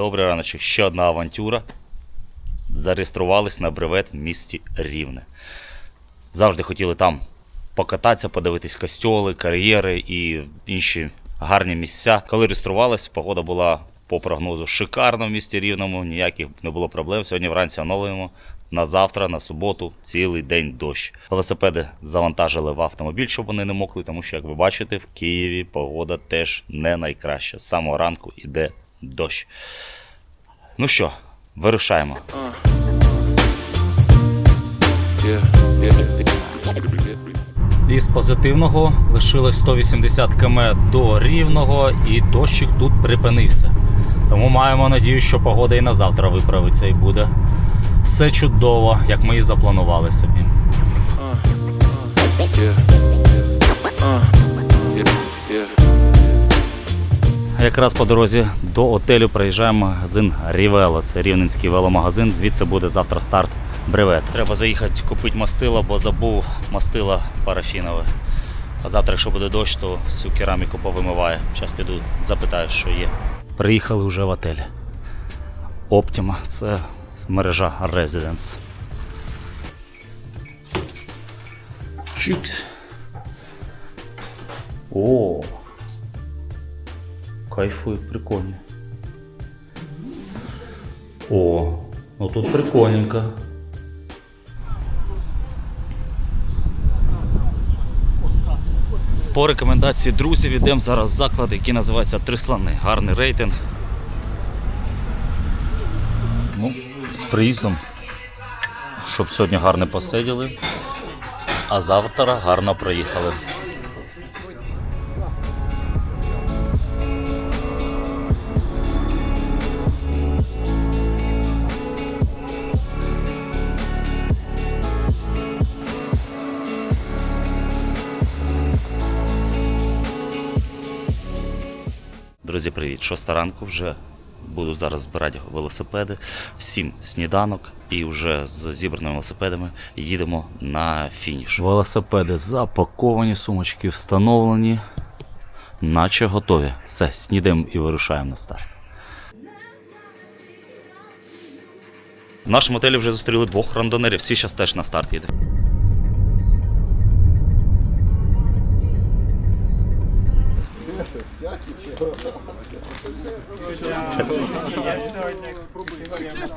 Добрий раночок. Ще одна авантюра. Зареєструвались на бревет в місті Рівне. Завжди хотіли там покататися, подивитись костьоли, кар'єри і інші гарні місця. Коли реєструвались, погода була по прогнозу шикарна в місті Рівному, ніяких не було проблем. Сьогодні вранці оновлюємо. На завтра, на суботу, цілий день дощ. Велосипеди завантажили в автомобіль, щоб вони не мокли, тому що, як ви бачите, в Києві погода теж не найкраща. З самого ранку іде дощ. Ну що, вирушаємо. Із позитивного лишилось 180 км до рівного, і дощик тут припинився. Тому маємо надію, що погода і на завтра виправиться і буде все чудово, як ми і запланували собі. Якраз по дорозі до отелю приїжджаємо магазин Рівело. Це рівненський веломагазин. Звідси буде завтра старт бревет. Треба заїхати купити мастило, бо забув мастило парафінове. А завтра, якщо буде дощ, то всю кераміку повимиває. Зараз піду запитаю, що є. Приїхали вже в отель. Optima – це мережа Residence. Чикс. О, Кайфує, прикольно. О, ну тут прикольненько. По рекомендації друзів йдемо зараз в заклад, який називається Три слони. Гарний рейтинг. Ну, з приїздом. Щоб сьогодні гарно посиділи, а завтра гарно проїхали. Друзі, привіт! Шоста ранку вже буду зараз збирати велосипеди. Всім сніданок і вже з зібраними велосипедами їдемо на фініш. Велосипеди запаковані, сумочки встановлені, наче готові. Все, снідаємо і вирушаємо на старт. В нашому отелі вже зустріли двох рандонерів, всі зараз теж на старт їдуть.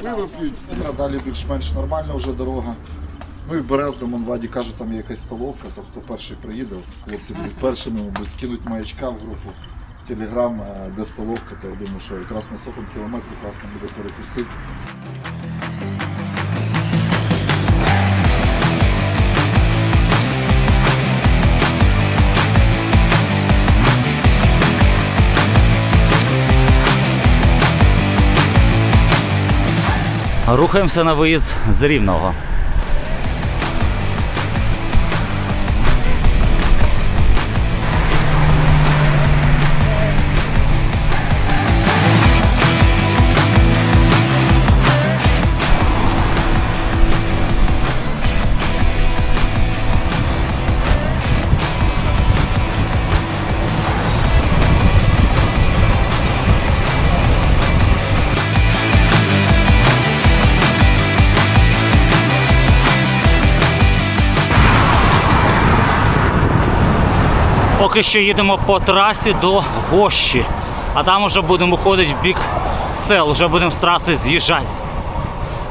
Пиво п'ють, всі а далі більш-менш нормальна вже дорога. Ну і в Берездом, он Ваді каже, там є якась столовка, то хто перший приїде, хлопці будуть першими, мабуть, скинуть маячка в групу в Телеграм, е, де столовка, то я думаю, що якраз на сотому кілометрі класно буде перекусити. Рухаємося на виїзд з Рівного. Поки що їдемо по трасі до Гощі, а там вже будемо ходити в бік сел, вже будемо з траси з'їжджати.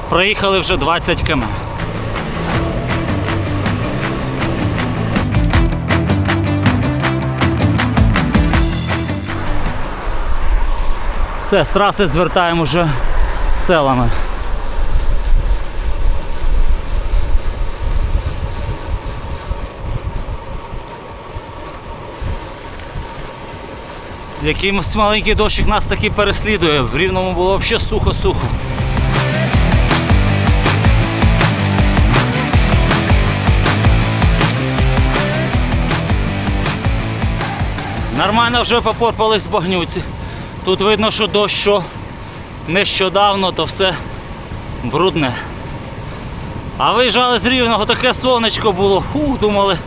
Проїхали вже 20 км. Все, з траси звертаємо вже селами. Якимось маленький дощик нас таки переслідує. В рівному було взагалі сухо-сухо. Нормально вже попорпались багнюці. Тут видно, що дощ що нещодавно, то все брудне. А виїжджали з рівного, таке сонечко було. Фу, думали,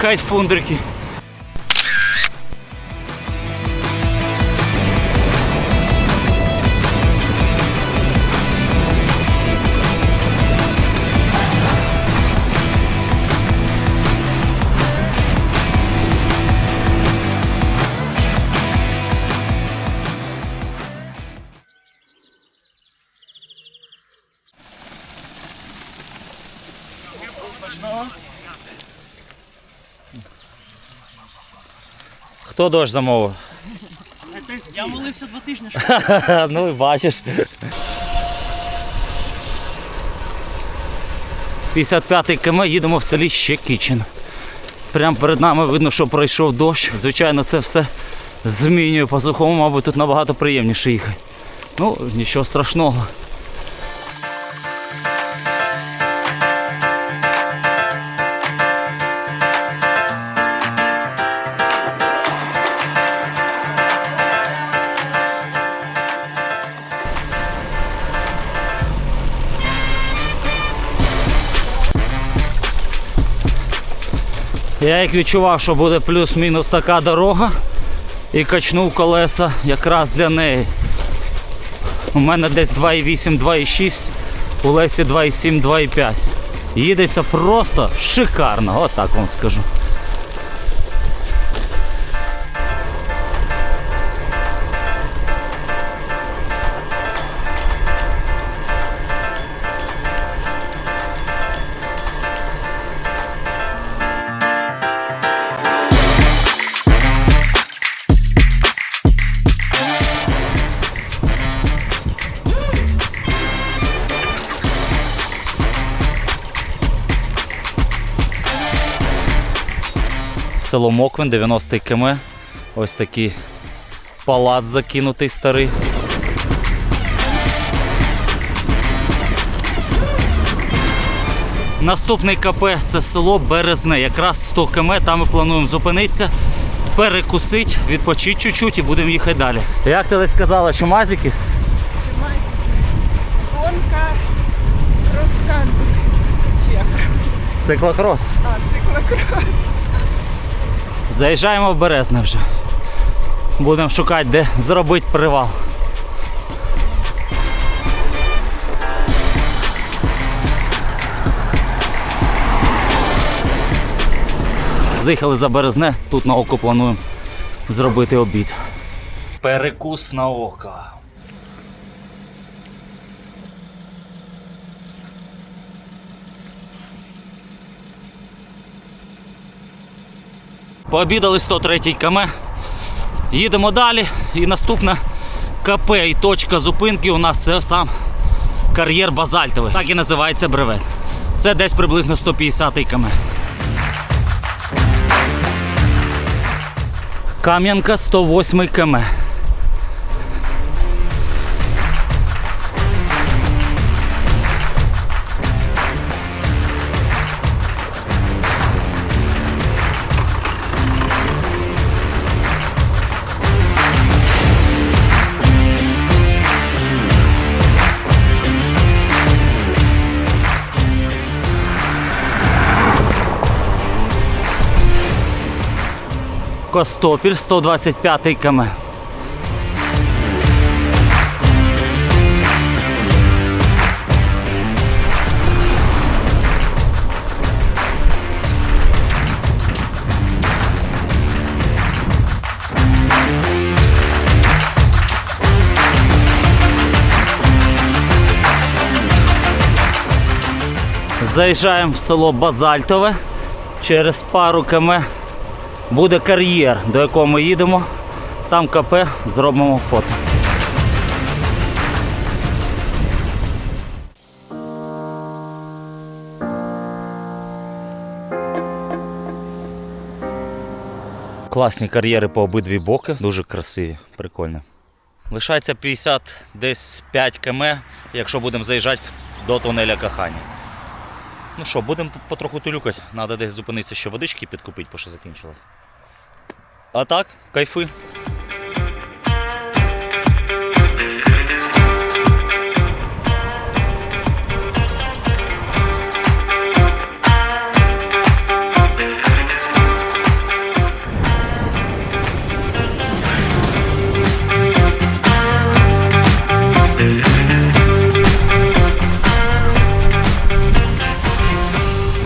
кайфундрики. Хто дощ замовив? Я молився два тижні. ну і бачиш. 55-й км їдемо в селі Щекичин. Прямо перед нами видно, що пройшов дощ. Звичайно, це все змінює по сухому, мабуть, тут набагато приємніше їхати. Ну, нічого страшного. Я як відчував, що буде плюс-мінус така дорога і качнув колеса якраз для неї. У мене десь 2,8, 2,6, у Лесі 2,7, 2,5. Їдеться просто шикарно, отак вам скажу. Село Моквин, 90 км. Ось такий палац закинутий старий. Наступний КП це село Березне. Якраз 100 км, там ми плануємо зупинитися, перекусити, відпочити чуть-чуть і будемо їхати далі. Як ти десь сказала, чумазики? Гонка крос-кантри. Чи як? Циклокрос. А, циклокрос. Заїжджаємо в Березне вже. Будемо шукати, де зробити привал. Заїхали за Березне, тут на око плануємо зробити обід. Перекус на око. Пообідали 103 км. Їдемо далі. І наступна КП і точка зупинки у нас це сам кар'єр базальтовий. Так і називається бревет. Це десь приблизно 150 км. Кам'янка 108 км. Костопіль 125 км. Заїжджаємо в село Базальтове. Через пару км буде кар'єр, до якого ми їдемо. Там КП зробимо фото. Класні кар'єри по обидві боки, дуже красиві, прикольно. Лишається 50 десь 5 км, якщо будемо заїжджати до тунеля кохання. Ну що, будемо потроху тулюкати. Треба десь зупинитися ще водички підкупити, бо що закінчилось. А так, кайфи.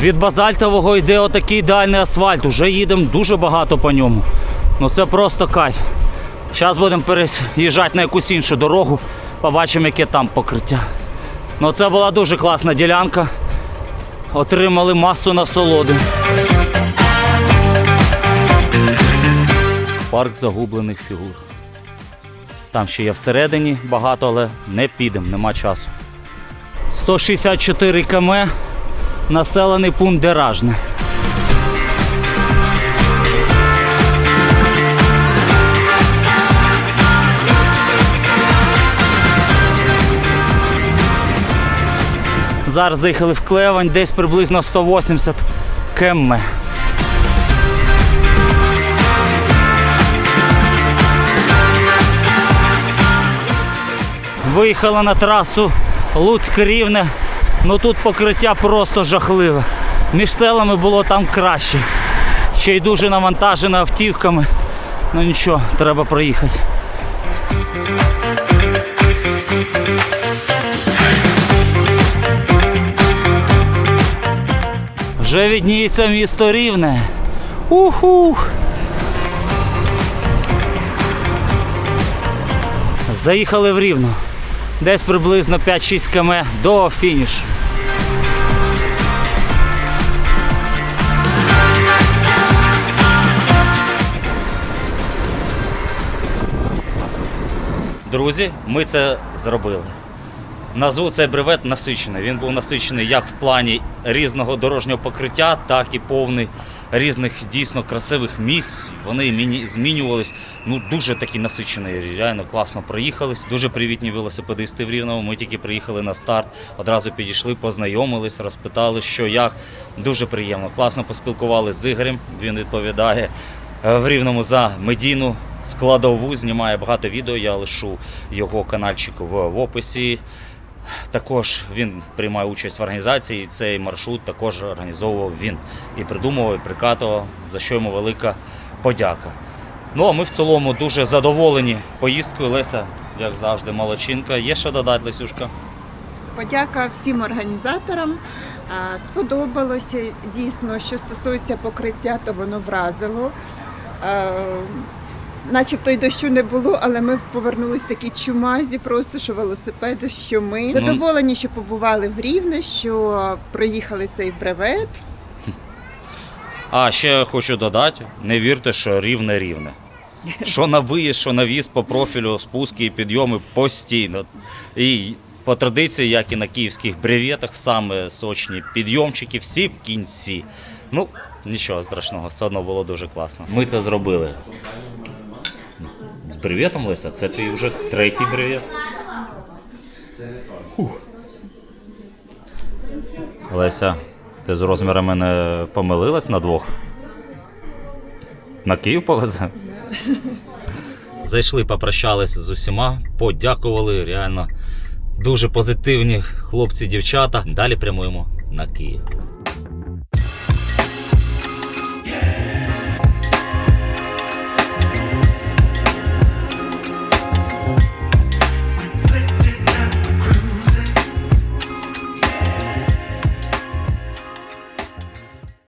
Від базальтового йде отакий ідеальний асфальт. Уже їдемо дуже багато по ньому. Ну це просто кайф. Зараз будемо переїжджати на якусь іншу дорогу, побачимо, яке там покриття. Ну це була дуже класна ділянка. отримали масу насолоди. Парк загублених фігур. Там ще є всередині багато, але не підемо, нема часу. 164 км, населений пункт Деражне. Зараз заїхали в Клевань, десь приблизно 180 км. Виїхала на трасу Луцьк-Рівне. Ну тут покриття просто жахливе. Між селами було там краще. Ще й дуже навантажена автівками. Ну нічого, треба проїхати. Вже відніється місто Рівне. Уху! Заїхали в Рівно. Десь приблизно 5-6 км до фінішу. Друзі, ми це зробили. Назву цей бревет насичений. Він був насичений як в плані різного дорожнього покриття, так і повний різних дійсно красивих місць. Вони змінювались. Ну дуже такі насичений. Реально класно проїхались. Дуже привітні велосипедисти в Рівному. Ми тільки приїхали на старт, одразу підійшли, познайомились, розпитали, що як. Дуже приємно. Класно поспілкувалися з Ігорем. Він відповідає в Рівному за медійну складову. Знімає багато відео. Я лишу його каналчик в, описі. Також він приймає участь в організації. і Цей маршрут також організовував він і придумував, і прикатував, за що йому велика подяка. Ну а ми в цілому дуже задоволені поїздкою. Леся, як завжди, молодчинка. Є що додати, Лесюшка? Подяка всім організаторам. Сподобалося дійсно, що стосується покриття, то воно вразило. А, Начебто й дощу не було, але ми повернулись такі чумазі, просто що велосипеди, що ми задоволені, що побували в Рівне, що проїхали цей бревет. А ще хочу додати: не вірте, що рівне рівне. Що на виїзд, що на віз по профілю, спуски і підйоми постійно. І по традиції, як і на київських бреветах, саме сочні підйомчики, всі в кінці. Ну, нічого страшного, все одно було дуже класно. Ми це зробили. З бреветом, Леся, це твій вже третій. Фух. Леся, ти з розмірами не помилилась на двох? На Київ повезе? Зайшли, попрощалися з усіма, подякували. Реально дуже позитивні хлопці, дівчата. Далі прямуємо на Київ.